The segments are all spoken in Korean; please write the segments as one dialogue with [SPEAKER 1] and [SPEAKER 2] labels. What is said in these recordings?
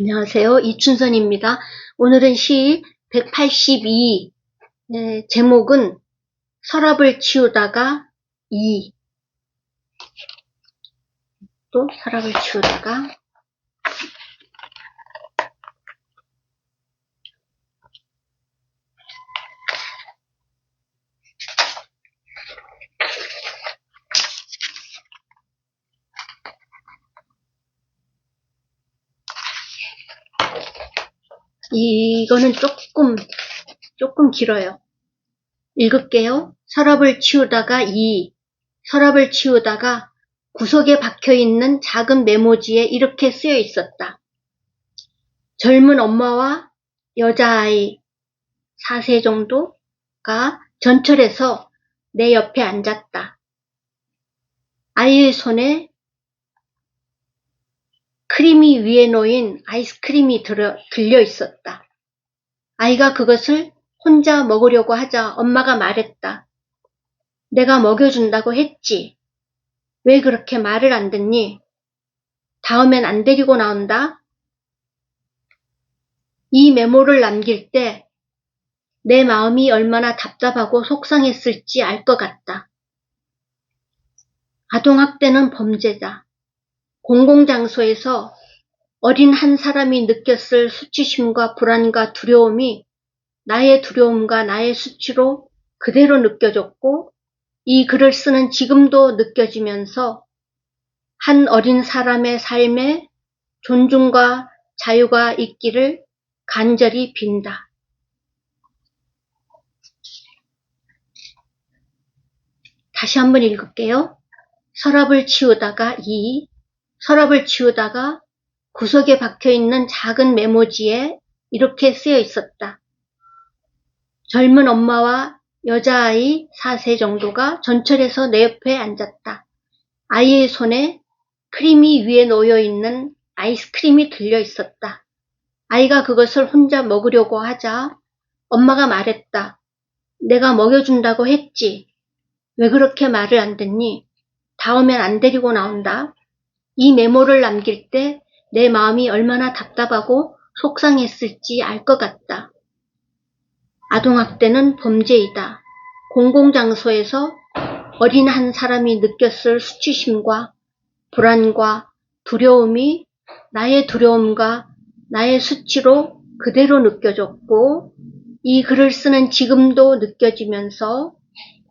[SPEAKER 1] 안녕하세요. 이춘선입니다. 오늘은 시 182, 네, 제목은 서랍을 치우다가 2. 또 서랍을 치우다가 이거는 조금, 조금 길어요. 읽을게요. 서랍을 치우다가 이, 서랍을 치우다가 구석에 박혀 있는 작은 메모지에 이렇게 쓰여 있었다. 젊은 엄마와 여자아이 4세 정도가 전철에서 내 옆에 앉았다. 아이의 손에 크림이 위에 놓인 아이스크림이 들어, 들려 있었다. 아이가 그것을 혼자 먹으려고 하자 엄마가 말했다. 내가 먹여준다고 했지. 왜 그렇게 말을 안 듣니? 다음엔 안 데리고 나온다. 이 메모를 남길 때 내 마음이 얼마나 답답하고 속상했을지 알 것 같다. 아동학대는 범죄다. 공공장소에서 어린 한 사람이 느꼈을 수치심과 불안과 두려움이 나의 두려움과 나의 수치로 그대로 느껴졌고 이 글을 쓰는 지금도 느껴지면서 한 어린 사람의 삶에 존중과 자유가 있기를 간절히 빈다. 다시 한번 읽을게요. 서랍을 치우다가 이, 서랍을 치우다가 구석에 박혀 있는 작은 메모지에 이렇게 쓰여 있었다. 젊은 엄마와 여자아이 4세 정도가 전철에서 내 옆에 앉았다. 아이의 손에 크림이 위에 놓여 있는 아이스크림이 들려 있었다. 아이가 그것을 혼자 먹으려고 하자 엄마가 말했다. 내가 먹여준다고 했지. 왜 그렇게 말을 안 듣니? 다음엔 안 데리고 나온다. 이 메모를 남길 때 내 마음이 얼마나 답답하고 속상했을지 알 것 같다. 아동학대는 범죄이다. 공공장소에서 어린 한 사람이 느꼈을 수치심과 불안과 두려움이 나의 두려움과 나의 수치로 그대로 느껴졌고 이 글을 쓰는 지금도 느껴지면서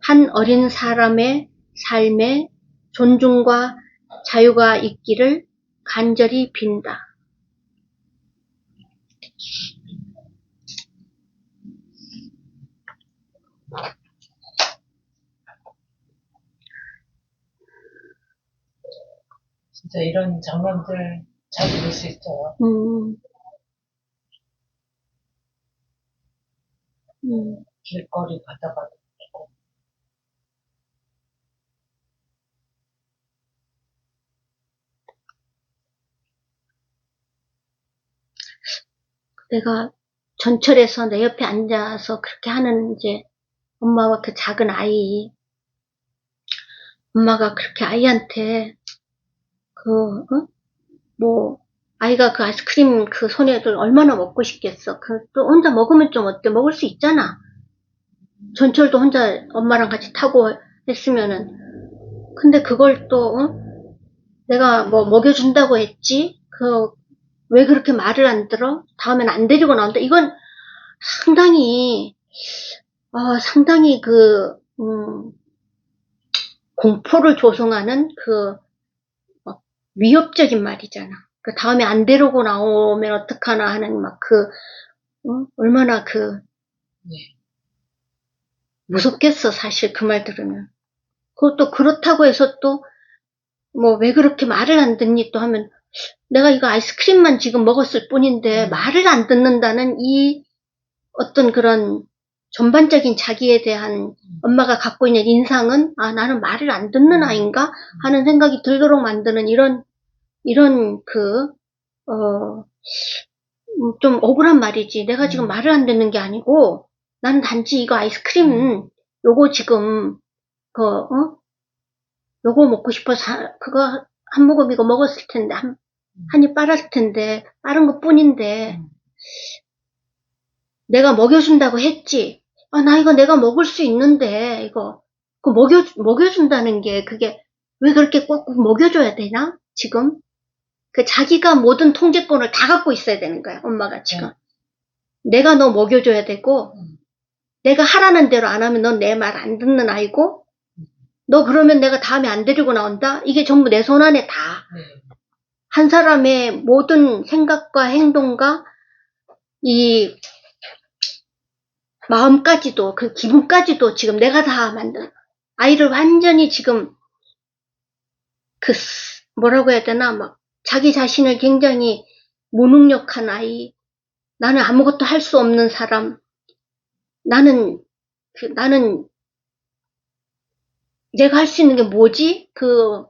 [SPEAKER 1] 한 어린 사람의 삶에 존중과 자유가 있기를 간절히 빈다.
[SPEAKER 2] 진짜 이런 장면들 자주 볼 수 있어요.
[SPEAKER 1] 음, 음,
[SPEAKER 2] 길거리 가다가도
[SPEAKER 1] 내가 전철에서 내 옆에 앉아서 그렇게 하는 이제 엄마와 그 작은 아이, 엄마가 그렇게 아이한테 그, 어? 뭐, 아이가 그 아이스크림 그 손에들 얼마나 먹고 싶겠어. 그 또 혼자 먹으면 좀 어때? 먹을 수 있잖아. 전철도 혼자 엄마랑 같이 타고 했으면은. 근데 그걸 또, 어? 내가 뭐 먹여준다고 했지? 그, 왜 그렇게 말을 안 들어? 다음엔 안 데리고 나온다. 이건 상당히, 어, 상당히 그, 음, 공포를 조성하는 그, 막 위협적인 말이잖아. 그 다음에 안 데리고 나오면 어떡하나 하는 막 그, 어? 얼마나 그,
[SPEAKER 2] 네.
[SPEAKER 1] 무섭겠어, 사실 그 말 들으면. 그것도 그렇다고 해서 또, 뭐, 왜 그렇게 말을 안 듣니 또 하면, 내가 이거 아이스크림만 지금 먹었을 뿐인데,
[SPEAKER 2] 음.
[SPEAKER 1] 말을 안 듣는다는 이 어떤 그런 전반적인 자기에 대한 엄마가 갖고 있는 인상은, 아, 나는 말을 안 듣는
[SPEAKER 2] 음.
[SPEAKER 1] 아인가? 하는 생각이 들도록 만드는 이런, 이런 그, 어, 음, 좀 억울한 말이지. 내가 지금
[SPEAKER 2] 음.
[SPEAKER 1] 말을 안 듣는 게 아니고, 나는 단지 이거 아이스크림, 요거 지금, 그, 어? 요거 먹고 싶어서, 하- 그거 한 모금 이거 먹었을 텐데, 한, 한입 빨았을 텐데, 빠른 것 뿐인데,
[SPEAKER 2] 음.
[SPEAKER 1] 내가 먹여준다고 했지. 아, 나 이거 내가 먹을 수 있는데, 이거. 그 먹여, 먹여준다는 게, 그게, 왜 그렇게 꼭 먹여줘야 되나? 지금? 그 자기가 모든 통제권을 다 갖고 있어야 되는 거야, 엄마가 지금. 내가 너 먹여줘야 되고,
[SPEAKER 2] 음.
[SPEAKER 1] 내가 하라는 대로 안 하면 넌 내 말 안 듣는 아이고, 너 그러면 내가 다음에 안 데리고 나온다? 이게 전부 내 손 안에 다.
[SPEAKER 2] 네.
[SPEAKER 1] 한 사람의 모든 생각과 행동과 이 마음까지도 그 기분까지도 지금 내가 다 만든 아이를 완전히 지금 그 스- 뭐라고 해야 되나? 막 자기 자신을 굉장히 무능력한 아이 나는 아무것도 할 수 없는 사람 나는 그 나는 내가 할 수 있는 게 뭐지? 그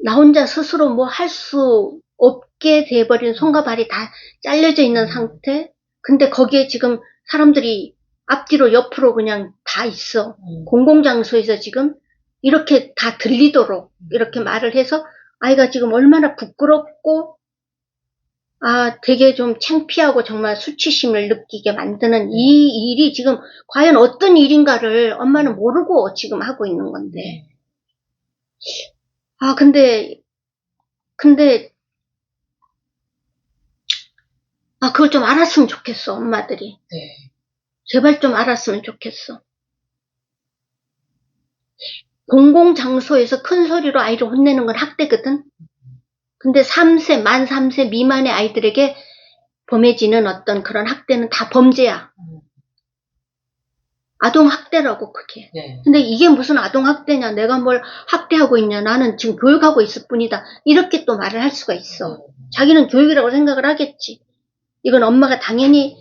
[SPEAKER 1] 나 혼자 스스로 뭐 할 수 없게 돼버린 손과 발이 다 잘려져 있는 상태. 근데 거기에 지금 사람들이 앞뒤로 옆으로 그냥 다 있어.
[SPEAKER 2] 음.
[SPEAKER 1] 공공장소에서 지금 이렇게 다 들리도록 이렇게 말을 해서 아이가 지금 얼마나 부끄럽고 아 되게 좀 창피하고 정말 수치심을 느끼게 만드는 이 일이 지금 과연 어떤 일인가를 엄마는 모르고 지금 하고 있는 건데
[SPEAKER 2] 네.
[SPEAKER 1] 아, 근데, 근데, 아, 그걸 좀 알았으면 좋겠어, 엄마들이.
[SPEAKER 2] 네.
[SPEAKER 1] 제발 좀 알았으면 좋겠어. 공공장소에서 큰 소리로 아이를 혼내는 건 학대거든? 근데 3세, 만 3세 미만의 아이들에게 범해지는 어떤 그런 학대는 다 범죄야.
[SPEAKER 2] 음.
[SPEAKER 1] 아동학대라고, 그게.
[SPEAKER 2] 네.
[SPEAKER 1] 근데 이게 무슨 아동학대냐, 내가 뭘 학대하고 있냐, 나는 지금 교육하고 있을 뿐이다. 이렇게 또 말을 할 수가 있어. 자기는 교육이라고 생각을 하겠지. 이건 엄마가 당연히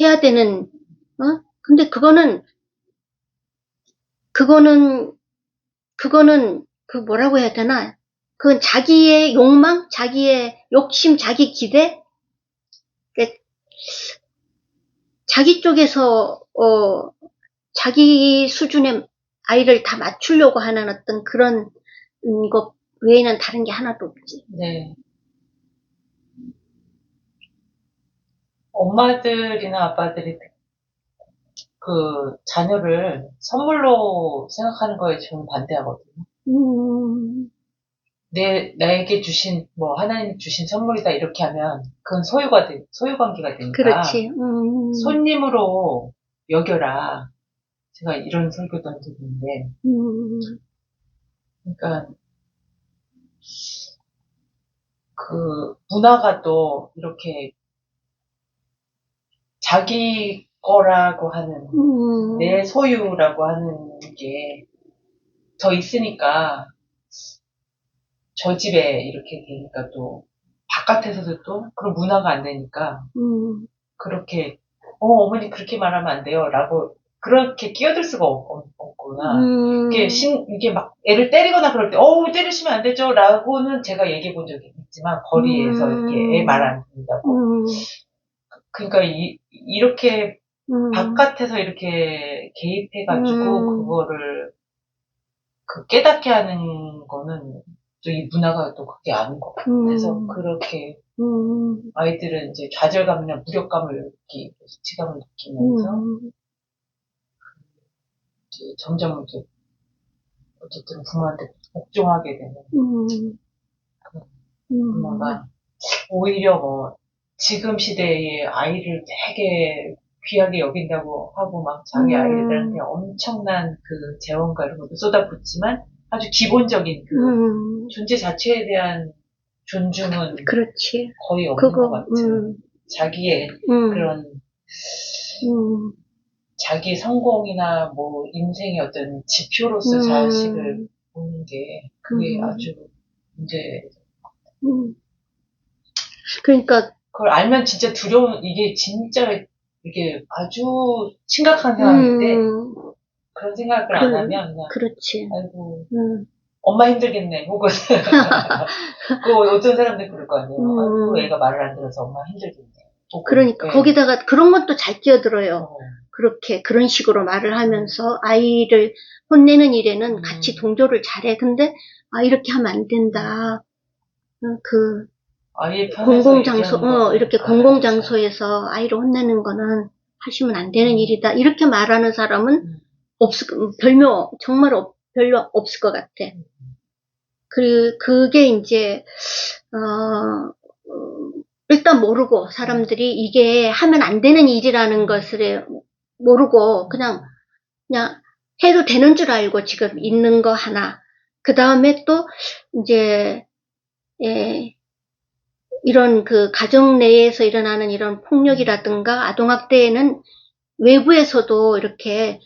[SPEAKER 1] 해야 되는, 어? 근데 그거는, 그거는, 그거는, 그 뭐라고 해야 되나? 그건 자기의 욕망, 자기의 욕심, 자기 기대? 그 자기 쪽에서, 어, 자기 수준의 아이를 다 맞추려고 하는 어떤 그런 음, 것 외에는 다른 게 하나도 없지.
[SPEAKER 2] 네. 엄마들이나 아빠들이 그 자녀를 선물로 생각하는 거에 저는 반대하거든요.
[SPEAKER 1] 음,
[SPEAKER 2] 내, 나에게 주신, 뭐, 하나님 주신 선물이다, 이렇게 하면, 그건 소유가 돼, 소유 관계가 되니까.
[SPEAKER 1] 그렇지. 음,
[SPEAKER 2] 손님으로 여겨라. 제가 이런 설교도 한 적이 있는데,
[SPEAKER 1] 음,
[SPEAKER 2] 그러니까, 그, 문화가 또, 이렇게, 자기 거라고 하는,
[SPEAKER 1] 음,
[SPEAKER 2] 내 소유라고 하는 게 더 있으니까, 저 집에 이렇게 되니까 또, 바깥에서도 또 그런 문화가 안 되니까,
[SPEAKER 1] 음,
[SPEAKER 2] 그렇게, 어, 어머니 그렇게 말하면 안 돼요. 라고, 그렇게 끼어들 수가 없, 구나
[SPEAKER 1] 음,
[SPEAKER 2] 이게 신, 이게 막 애를 때리거나 그럴 때, 어우, 때리시면 안 되죠. 라고는 제가 얘기해 본 적이 있지만, 거리에서
[SPEAKER 1] 음.
[SPEAKER 2] 이렇게 애 말 안 듣는다고.
[SPEAKER 1] 음,
[SPEAKER 2] 그러니까 이, 이렇게
[SPEAKER 1] 음,
[SPEAKER 2] 바깥에서 이렇게 개입해가지고,
[SPEAKER 1] 음.
[SPEAKER 2] 그거를, 그 깨닫게 하는 거는, 또 이 문화가 또 그게 아닌 것 같아요.
[SPEAKER 1] 음.
[SPEAKER 2] 그래서 그렇게
[SPEAKER 1] 음,
[SPEAKER 2] 아이들은 이제 좌절감이나 무력감을 느끼고, 수치감을 느끼면서,
[SPEAKER 1] 음,
[SPEAKER 2] 이제 점점 이제 어쨌든 부모한테 복종하게 되는
[SPEAKER 1] 음, 음,
[SPEAKER 2] 엄마가 오히려 뭐 지금 시대에 아이를 되게 귀하게 여긴다고 하고 막 자기
[SPEAKER 1] 음.
[SPEAKER 2] 아이들한테 엄청난 그 재원과 이런 것도 쏟아붓지만 아주 기본적인 그
[SPEAKER 1] 음,
[SPEAKER 2] 존재 자체에 대한 존중은
[SPEAKER 1] 그렇지.
[SPEAKER 2] 거의 없는 것
[SPEAKER 1] 그거,
[SPEAKER 2] 같은
[SPEAKER 1] 음,
[SPEAKER 2] 자기의
[SPEAKER 1] 음,
[SPEAKER 2] 그런
[SPEAKER 1] 음,
[SPEAKER 2] 자기 성공이나 뭐 인생의 어떤 지표로서
[SPEAKER 1] 음.
[SPEAKER 2] 자식을 보는 게 그게
[SPEAKER 1] 음.
[SPEAKER 2] 아주 문제
[SPEAKER 1] 음. 그러니까,
[SPEAKER 2] 그걸 알면 진짜 두려운 이게 진짜 이게 아주 심각한 상황인데
[SPEAKER 1] 음,
[SPEAKER 2] 그런 생각을 안
[SPEAKER 1] 그래.
[SPEAKER 2] 하면 그냥
[SPEAKER 1] 그렇지.
[SPEAKER 2] 아이고
[SPEAKER 1] 음,
[SPEAKER 2] 엄마 힘들겠네 혹은 그 어떤 사람들 그럴 거 아니에요
[SPEAKER 1] 음.
[SPEAKER 2] 아이고 애가 말을 안 들어서 엄마 힘들겠네 혹은,
[SPEAKER 1] 그러니까
[SPEAKER 2] 네.
[SPEAKER 1] 거기다가 그런 것도 잘 끼어들어요.
[SPEAKER 2] 어,
[SPEAKER 1] 그렇게 그런 식으로 말을 하면서 아이를 혼내는 일에는
[SPEAKER 2] 음.
[SPEAKER 1] 같이 동조를 잘해. 근데 아 이렇게 하면 안 된다. 어, 그 공공장소, 어, 이렇게
[SPEAKER 2] 다
[SPEAKER 1] 공공장소에서 아이를 혼내는 거는 하시면 안 되는 일이다. 이렇게 말하는 사람은
[SPEAKER 2] 음.
[SPEAKER 1] 없을, 거- 별로, 정말 없- 별로 없을 것 같아. 그, 그게 이제, 어, 어, 일단 모르고 사람들이 이게 하면 안 되는 일이라는 것을 모르고 그냥, 그냥 해도 되는 줄 알고 지금 있는 거 하나. 그 다음에 또 이제, 예, 이런 그 가정 내에서 일어나는 이런 폭력이라든가 아동학대에는 외부에서도 이렇게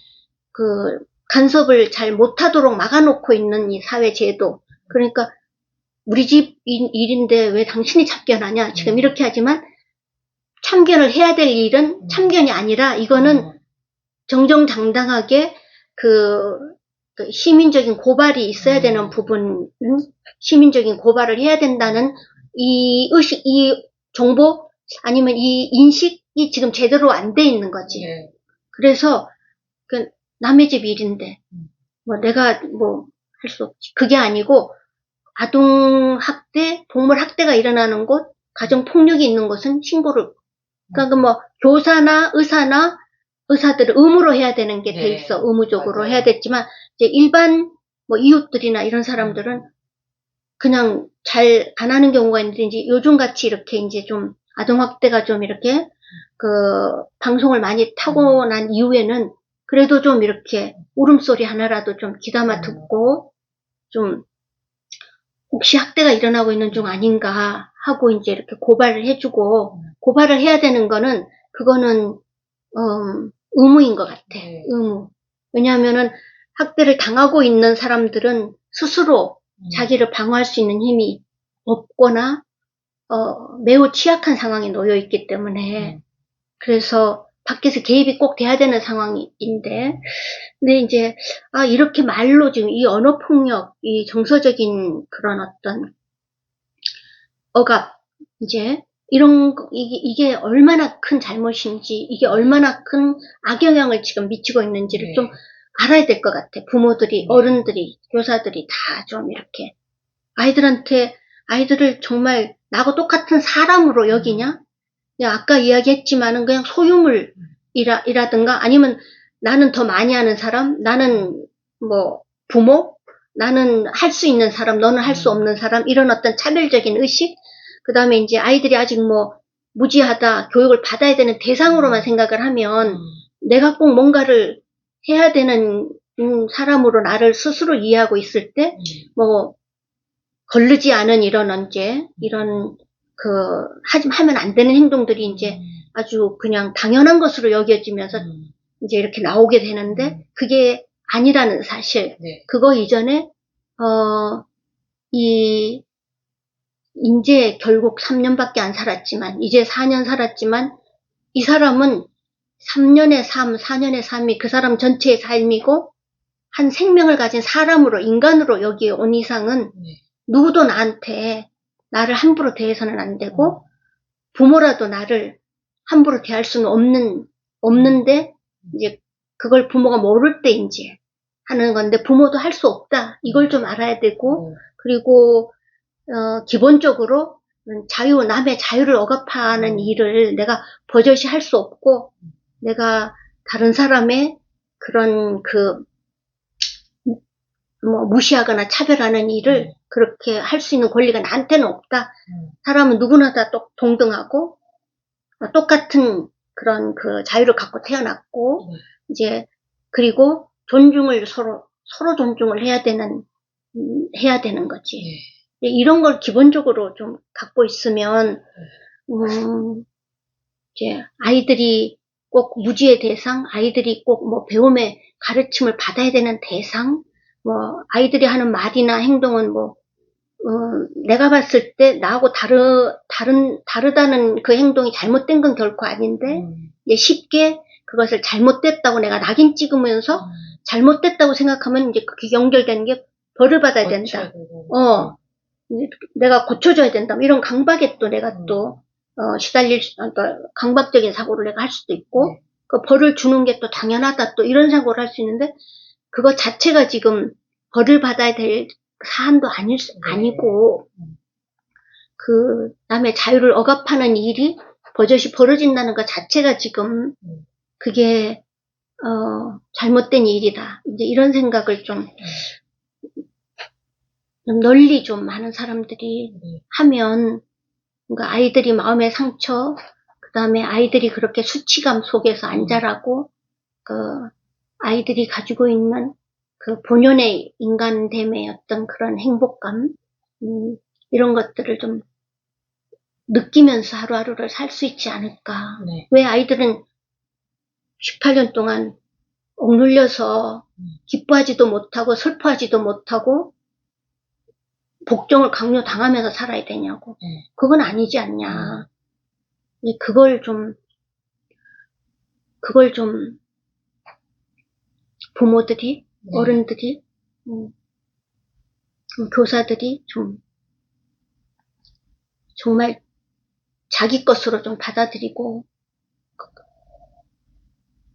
[SPEAKER 1] 그 간섭을 잘 못하도록 막아놓고 있는 이 사회 제도. 그러니까 우리 집 일- 일인데 왜 당신이 참견하냐? 지금
[SPEAKER 2] 음.
[SPEAKER 1] 이렇게 하지만 참견을 해야 될 일은
[SPEAKER 2] 음.
[SPEAKER 1] 참견이 아니라 이거는
[SPEAKER 2] 어,
[SPEAKER 1] 정정당당하게 그, 그 시민적인 고발이 있어야
[SPEAKER 2] 음.
[SPEAKER 1] 되는 부분, 음? 시민적인 고발을 해야 된다는 이 의식, 이 정보 아니면 이 인식이 지금 제대로 안 돼 있는 거지.
[SPEAKER 2] 네.
[SPEAKER 1] 그래서 그 남의 집 일인데
[SPEAKER 2] 음.
[SPEAKER 1] 뭐 내가 뭐 할 수 없지. 그게 아니고 아동 학대, 동물 학대가 일어나는 곳, 가정 폭력이 있는 곳은 신고를 그러니까 뭐 교사나 의사나 의사들은 의무로 해야 되는 게돼
[SPEAKER 2] 네.
[SPEAKER 1] 있어. 의무적으로
[SPEAKER 2] 맞아요.
[SPEAKER 1] 해야 됐지만 이제 일반 뭐 이웃들이나 이런 사람들은 그냥 잘 안 하는 경우가 있는데 이제 요즘 같이 이렇게 이제 좀 아동 학대가 좀 이렇게 그 방송을 많이 타고 난 이후에는 그래도 좀 이렇게 울음소리 하나라도 좀 귀담아
[SPEAKER 2] 음.
[SPEAKER 1] 듣고 좀 혹시 학대가 일어나고 있는 중 아닌가 하고 이제 이렇게 고발을 해주고
[SPEAKER 2] 음.
[SPEAKER 1] 고발을 해야 되는 거는 그거는 음, 의무인 것 같아.
[SPEAKER 2] 네.
[SPEAKER 1] 의무. 왜냐하면은 학대를 당하고 있는 사람들은 스스로
[SPEAKER 2] 음.
[SPEAKER 1] 자기를 방어할 수 있는 힘이 없거나 어, 매우 취약한 상황에 놓여 있기 때문에
[SPEAKER 2] 음.
[SPEAKER 1] 그래서 밖에서 개입이 꼭 돼야 되는 상황인데 근데 이제 아 이렇게 말로 지금 이 언어 폭력 이 정서적인 그런 어떤 억압 이제 이런 거- 이게, 이게 얼마나 큰 잘못인지 이게 얼마나 큰 악영향을 지금 미치고 있는지를
[SPEAKER 2] 네.
[SPEAKER 1] 좀 알아야 될 것 같아 부모들이
[SPEAKER 2] 네.
[SPEAKER 1] 어른들이 교사들이 다 좀 이렇게 아이들한테 아이들을 정말 나하고 똑같은 사람으로 여기냐? 그냥 아까 이야기했지만은 그냥 소유물이라 이라든가 아니면 나는 더 많이 하는 사람, 나는 뭐 부모, 나는 할 수 있는 사람, 너는 할수
[SPEAKER 2] 음.
[SPEAKER 1] 없는 사람 이런 어떤 차별적인 의식, 그 다음에 이제 아이들이 아직 뭐 무지하다 교육을 받아야 되는 대상으로만
[SPEAKER 2] 음.
[SPEAKER 1] 생각을 하면
[SPEAKER 2] 음.
[SPEAKER 1] 내가 꼭 뭔가를 해야 되는 음, 사람으로 나를 스스로 이해하고 있을 때
[SPEAKER 2] 음.
[SPEAKER 1] 뭐 걸르지 않은 이런 언제 이런 그 하지 하면 안 되는 행동들이 이제 아주 그냥 당연한 것으로 여겨지면서
[SPEAKER 2] 음.
[SPEAKER 1] 이제 이렇게 나오게 되는데
[SPEAKER 2] 음.
[SPEAKER 1] 그게 아니라는 사실
[SPEAKER 2] 네.
[SPEAKER 1] 그거 이전에 어 이 이제 결국 3년밖에 안 살았지만 이제 4년 살았지만 이 사람은 3년의 삶, 4년의 삶이 그 사람 전체의 삶이고 한 생명을 가진 사람으로 인간으로 여기 온 이상은
[SPEAKER 2] 네.
[SPEAKER 1] 누구도 나한테 나를 함부로 대해서는 안 되고 부모라도 나를 함부로 대할 수는 없는 없는데 이제 그걸 부모가 모를 때 이제 하는 건데 부모도 할 수 없다 이걸 좀 알아야 되고
[SPEAKER 2] 네.
[SPEAKER 1] 그리고 어, 기본적으로 자유 남의 자유를 억압하는
[SPEAKER 2] 음.
[SPEAKER 1] 일을 내가 버젓이 할 수 없고 내가 다른 사람의 그런 그 뭐 무시하거나 차별하는 일을
[SPEAKER 2] 음.
[SPEAKER 1] 그렇게 할 수 있는 권리가 나한테는 없다.
[SPEAKER 2] 음.
[SPEAKER 1] 사람은 누구나 다 똑- 동등하고 어, 똑같은 그런 그 자유를 갖고 태어났고
[SPEAKER 2] 음.
[SPEAKER 1] 이제 그리고 존중을 서로 서로 존중을 해야 되는 음, 해야 되는 거지.
[SPEAKER 2] 네.
[SPEAKER 1] 이런 걸 기본적으로 좀 갖고 있으면 음, 이제 아이들이 꼭 무지의 대상, 아이들이 꼭 뭐 배움의 가르침을 받아야 되는 대상, 뭐 아이들이 하는 말이나 행동은 뭐 어, 내가 봤을 때 나하고 다르 다른 다르다는 그 행동이 잘못된 건 결코 아닌데
[SPEAKER 2] 음.
[SPEAKER 1] 이제 쉽게 그것을 잘못됐다고 내가 낙인 찍으면서
[SPEAKER 2] 음.
[SPEAKER 1] 잘못됐다고 생각하면 이제 그게 연결되는 게 벌을 받아야 된다. 어, 내가 고쳐줘야 된다. 뭐 이런 강박에 또 내가
[SPEAKER 2] 음.
[SPEAKER 1] 또, 어, 시달릴, 수- 그러니까 강박적인 사고를 내가 할 수도 있고,
[SPEAKER 2] 네.
[SPEAKER 1] 그 벌을 주는 게 또 당연하다. 또 이런 사고를 할 수 있는데, 그거 자체가 지금 벌을 받아야 될 사안도 아닐, 수-
[SPEAKER 2] 네.
[SPEAKER 1] 아니고,
[SPEAKER 2] 음.
[SPEAKER 1] 그 남의 자유를 억압하는 일이 버젓이 벌어진다는 것 자체가 지금
[SPEAKER 2] 음.
[SPEAKER 1] 그게 어, 잘못된 일이다. 이제 이런 생각을 좀, 좀 널리 좀 많은 사람들이
[SPEAKER 2] 네.
[SPEAKER 1] 하면 그러니까 아이들이 마음의 상처, 그 다음에 아이들이 그렇게 수치감 속에서 안 자라고 그 아이들이 가지고 있는 그 본연의 인간됨의 어떤 그런 행복감, 음, 이런 것들을 좀 느끼면서 하루하루를 살 수 있지 않을까.
[SPEAKER 2] 네.
[SPEAKER 1] 왜 아이들은 18년 동안 억눌려서
[SPEAKER 2] 음.
[SPEAKER 1] 기뻐하지도 못하고 슬퍼하지도 못하고 복종을 강요 당하면서 살아야 되냐고.
[SPEAKER 2] 네.
[SPEAKER 1] 그건 아니지 않냐. 이 그걸 좀, 그걸 좀 부모들이,
[SPEAKER 2] 네.
[SPEAKER 1] 어른들이, 음, 음, 교사들이 좀 정말 자기 것으로 좀 받아들이고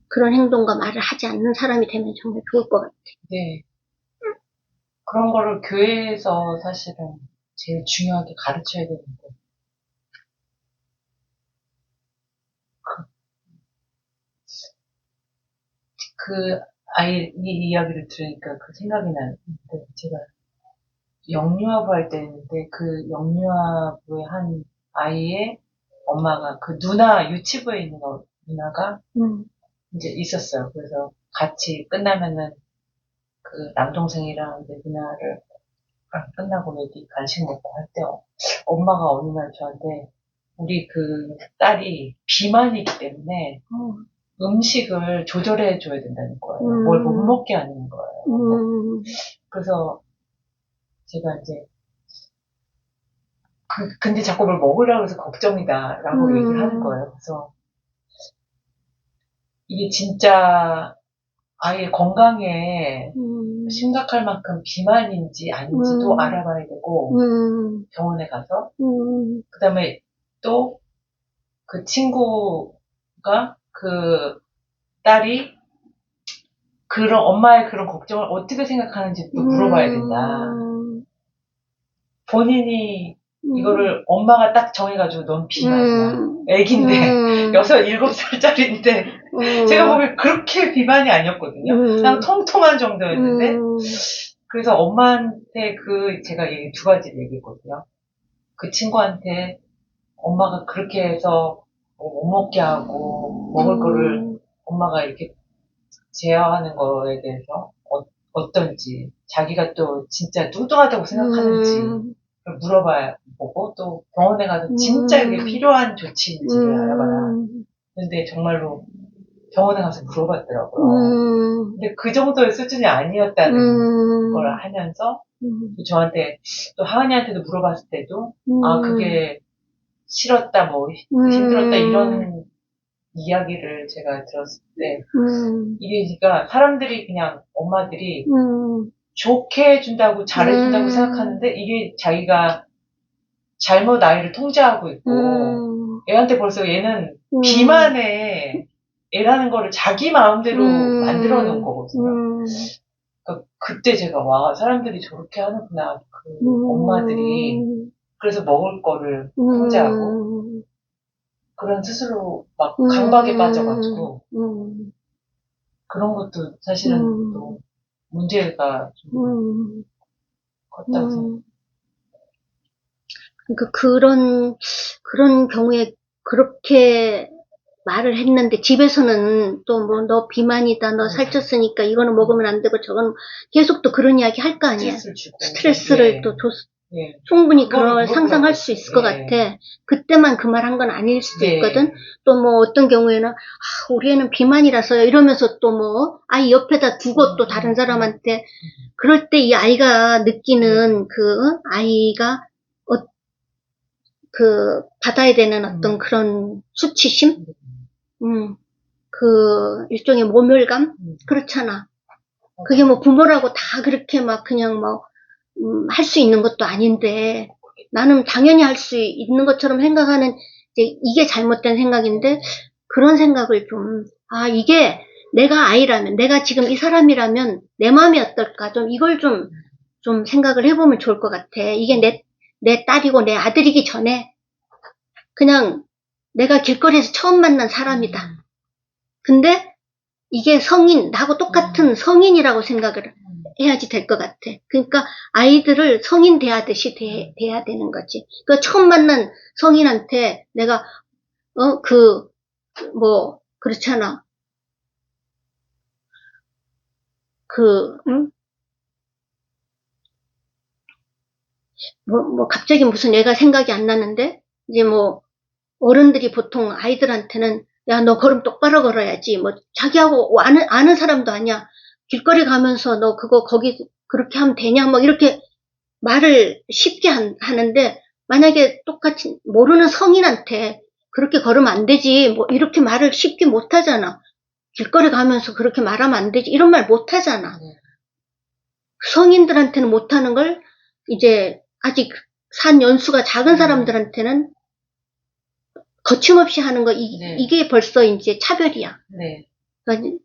[SPEAKER 1] 그런 행동과 말을 하지 않는 사람이 되면 정말 좋을 것 같아요.
[SPEAKER 2] 네. 그런 거를 교회에서 사실은 제일 중요하게 가르쳐야 되는데. 그, 그 아이, 이 이야기를 들으니까 그 생각이 나는데, 제가 영유아부 할 때였는데, 그 영유아부의 한 아이의 엄마가 그 누나, 유치부에 있는 어- 누나가
[SPEAKER 1] 음,
[SPEAKER 2] 이제 있었어요. 그래서 같이 끝나면은 그 남동생이랑 내 누나를 끝나고 여기 간식 먹고 할 때 엄마가 어느 날 저한테 우리 그 딸이 비만이기 때문에
[SPEAKER 1] 어,
[SPEAKER 2] 음식을 조절해 줘야 된다는 거예요.
[SPEAKER 1] 음.
[SPEAKER 2] 뭘못 먹게 하는 거예요.
[SPEAKER 1] 음,
[SPEAKER 2] 그래서 제가 이제 그, 근데 자꾸 뭘 먹으려고 해서 걱정이다라고
[SPEAKER 1] 음.
[SPEAKER 2] 얘기를 하는 거예요. 그래서 이게 진짜 아이의 건강에
[SPEAKER 1] 음,
[SPEAKER 2] 심각할 만큼 비만인지 아닌지도
[SPEAKER 1] 음.
[SPEAKER 2] 알아봐야 되고
[SPEAKER 1] 음,
[SPEAKER 2] 병원에 가서.
[SPEAKER 1] 음,
[SPEAKER 2] 그다음에 또 그 친구가 그 딸이 그런 엄마의 그런 걱정을 어떻게 생각하는지 또 물어봐야 된다.
[SPEAKER 1] 음,
[SPEAKER 2] 본인이
[SPEAKER 1] 음,
[SPEAKER 2] 이거를 엄마가 딱 정해가지고 넌 비만이야.
[SPEAKER 1] 음,
[SPEAKER 2] 애긴데
[SPEAKER 1] 음,
[SPEAKER 2] 여섯 일곱 살짜리인데
[SPEAKER 1] 음,
[SPEAKER 2] 제가 보기엔 그렇게 비만이 아니었거든요.
[SPEAKER 1] 음.
[SPEAKER 2] 그냥 통통한 정도였는데
[SPEAKER 1] 음,
[SPEAKER 2] 그래서 엄마한테 그 제가 얘기 두 가지를 얘기했거든요. 그 친구한테 엄마가 그렇게 해서 뭐 못 먹게 하고 먹을 거를 엄마가 이렇게 제어하는 거에 대해서 어, 떤지 자기가 또 진짜 뚱뚱하다고 생각하는지
[SPEAKER 1] 음,
[SPEAKER 2] 물어봐야 보고 또 병원에 가서 진짜 이게
[SPEAKER 1] 음.
[SPEAKER 2] 필요한 조치인지를
[SPEAKER 1] 음,
[SPEAKER 2] 알아봐라. 근데 정말로 병원에 가서 물어봤더라고요.
[SPEAKER 1] 음,
[SPEAKER 2] 근데 그 정도의 수준이 아니었다는
[SPEAKER 1] 음,
[SPEAKER 2] 걸 하면서
[SPEAKER 1] 음,
[SPEAKER 2] 또 저한테 또 하은이한테도 물어봤을 때도
[SPEAKER 1] 음,
[SPEAKER 2] 아 그게 싫었다 뭐 힘들었다 이런 이야기를 제가 들었을 때
[SPEAKER 1] 음,
[SPEAKER 2] 이게 그러니까 사람들이 그냥 엄마들이
[SPEAKER 1] 음,
[SPEAKER 2] 좋게 해준다고 잘해준다고
[SPEAKER 1] 음.
[SPEAKER 2] 생각하는데 이게 자기가 잘못 아이를 통제하고 있고
[SPEAKER 1] 음,
[SPEAKER 2] 애한테 벌써 얘는
[SPEAKER 1] 음.
[SPEAKER 2] 비만에 애라는 거를 자기 마음대로
[SPEAKER 1] 음.
[SPEAKER 2] 만들어 놓은 거거든요.
[SPEAKER 1] 음,
[SPEAKER 2] 그러니까 그때 제가 와 사람들이 저렇게 하는구나 그
[SPEAKER 1] 음.
[SPEAKER 2] 엄마들이 그래서 먹을 거를 통제하고
[SPEAKER 1] 음,
[SPEAKER 2] 그런 스스로 막
[SPEAKER 1] 음.
[SPEAKER 2] 강박에 빠져가지고
[SPEAKER 1] 음,
[SPEAKER 2] 그런 것도 사실은
[SPEAKER 1] 음.
[SPEAKER 2] 또 문제가 좀
[SPEAKER 1] 음,
[SPEAKER 2] 컸다고 생각해요.
[SPEAKER 1] 음. 그러니까 그런 그런 경우에 그렇게 말을 했는데 집에서는 또 뭐 너 비만이다 너
[SPEAKER 2] 음.
[SPEAKER 1] 살쪘으니까 이거는 먹으면 안 되고 저거는 계속 또 그런 이야기 할 거 아니야
[SPEAKER 2] 스트레스를 네.
[SPEAKER 1] 또 줬,
[SPEAKER 2] 네.
[SPEAKER 1] 충분히 그걸 상상할 수 있을 것
[SPEAKER 2] 네.
[SPEAKER 1] 같아 그때만 그 말 한 건 아닐 수도
[SPEAKER 2] 네.
[SPEAKER 1] 있거든 또 뭐 어떤 경우에는 아, 우리 애는 비만이라서요 이러면서 또 뭐 아이 옆에다 두고 또
[SPEAKER 2] 음,
[SPEAKER 1] 다른
[SPEAKER 2] 음,
[SPEAKER 1] 사람한테 그럴 때 이 아이가 느끼는 그 아이가 어, 그 받아야 되는 어떤
[SPEAKER 2] 음.
[SPEAKER 1] 그런 수치심, 음, 그 일종의 모멸감
[SPEAKER 2] 음.
[SPEAKER 1] 그렇잖아. 그게 뭐 부모라고 다 그렇게 막 그냥 뭐 음, 할 수 있는 것도 아닌데 나는 당연히 할 수 있는 것처럼 생각하는 이제 이게 잘못된 생각인데 그런 생각을 좀, 아, 이게 내가 아이라면, 내가 지금 이 사람이라면 내 마음이 어떨까? 좀 이걸 좀, 좀 생각을 해보면 좋을 것 같아. 이게 내, 내 딸이고 내 아들이기 전에 그냥 내가 길거리에서 처음 만난 사람이다. 근데 이게 성인, 나하고 똑같은 성인이라고 생각을 해야지 될 것 같아. 그러니까 아이들을 성인 대하듯이 대, 대해야 되는 거지. 그 처음 만난 성인한테 내가 어 그 뭐 그렇잖아. 그 응? 뭐, 뭐 갑자기 무슨 얘가 생각이 안 나는데 이제 뭐 어른들이 보통 아이들한테는 야 너 걸음 똑바로 걸어야지. 뭐 자기하고 아는 아는 사람도 아니야. 길거리 가면서 너 그거 거기 그렇게 하면 되냐? 뭐 이렇게 말을 쉽게 한- 하는데 만약에 똑같이 모르는 성인한테 그렇게 걸으면 안 되지. 뭐 이렇게 말을 쉽게 못 하잖아. 길거리 가면서 그렇게 말하면 안 되지. 이런 말 못 하잖아.
[SPEAKER 2] 네.
[SPEAKER 1] 성인들한테는 못 하는 걸 이제 아직 산 연수가 작은 사람들한테는 거침없이 하는 거 이,
[SPEAKER 2] 네.
[SPEAKER 1] 이게 벌써 이제 차별이야.
[SPEAKER 2] 네.
[SPEAKER 1] 그러니까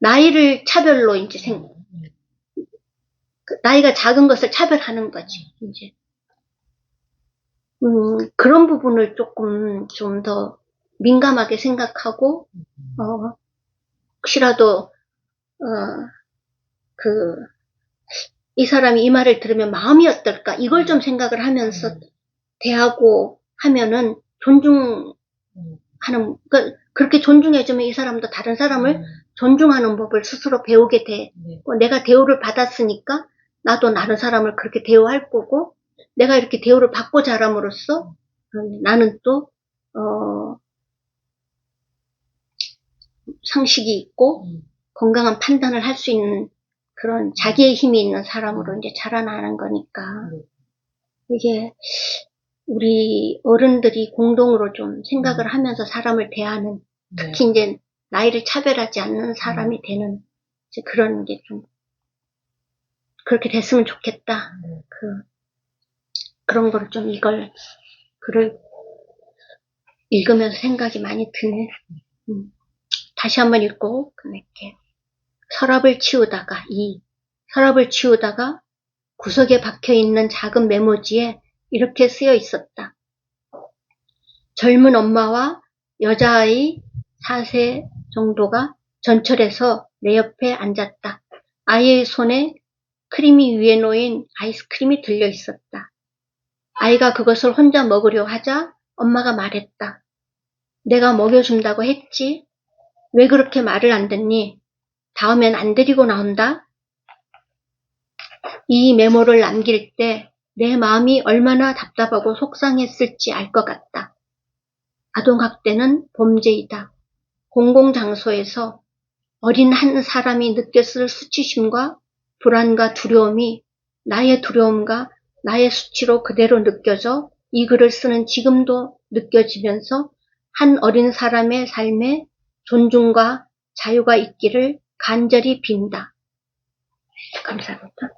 [SPEAKER 1] 나이를 차별로 이제 생,
[SPEAKER 2] 음,
[SPEAKER 1] 그 나이가 작은 것을 차별하는 거지, 이제. 음, 그런 부분을 조금 좀 더 민감하게 생각하고, 어, 혹시라도, 어, 그, 이 사람이 이 말을 들으면 마음이 어떨까, 이걸 좀 생각을 하면서
[SPEAKER 2] 음,
[SPEAKER 1] 대하고 하면은 존중 하는,
[SPEAKER 2] 음,
[SPEAKER 1] 그러니까 그렇게 존중해주면 이 사람도 다른 사람을
[SPEAKER 2] 음,
[SPEAKER 1] 존중하는 법을 스스로 배우게 돼.
[SPEAKER 2] 네.
[SPEAKER 1] 어, 내가 대우를 받았으니까 나도 다른 사람을 그렇게 대우할 거고 내가 이렇게 대우를 받고 자람으로써 음, 나는 또 어, 상식이 있고
[SPEAKER 2] 음,
[SPEAKER 1] 건강한 판단을 할 수 있는 그런 자기의 힘이 있는 사람으로 이제 자라나는 거니까
[SPEAKER 2] 네.
[SPEAKER 1] 이게 우리 어른들이 공동으로 좀 생각을 하면서 사람을 대하는
[SPEAKER 2] 네.
[SPEAKER 1] 특히 이제 나이를 차별하지 않는 사람이 되는 이제 그런 게 좀 그렇게 됐으면 좋겠다.
[SPEAKER 2] 네.
[SPEAKER 1] 그 그런 거를 좀 이걸 글을 읽으면서 생각이 많이 드네. 음. 다시 한번 읽고 끝낼게. 서랍을 치우다가 이 서랍을 치우다가 구석에 박혀 있는 작은 메모지에 이렇게 쓰여 있었다. 젊은 엄마와 여자아이 4세 정도가 전철에서 내 옆에 앉았다. 아이의 손에 크림이 위에 놓인 아이스크림이 들려 있었다. 아이가 그것을 혼자 먹으려 하자 엄마가 말했다. 내가 먹여준다고 했지? 왜 그렇게 말을 안 듣니? 다음엔 안 데리고 나온다? 이 메모를 남길 때 내 마음이 얼마나 답답하고 속상했을지 알 것 같다. 아동학대는 범죄이다. 공공장소에서 어린 한 사람이 느꼈을 수치심과 불안과 두려움이 나의 두려움과 나의 수치로 그대로 느껴져 이 글을 쓰는 지금도 느껴지면서 한 어린 사람의 삶에 존중과 자유가 있기를 간절히 빈다. 감사합니다.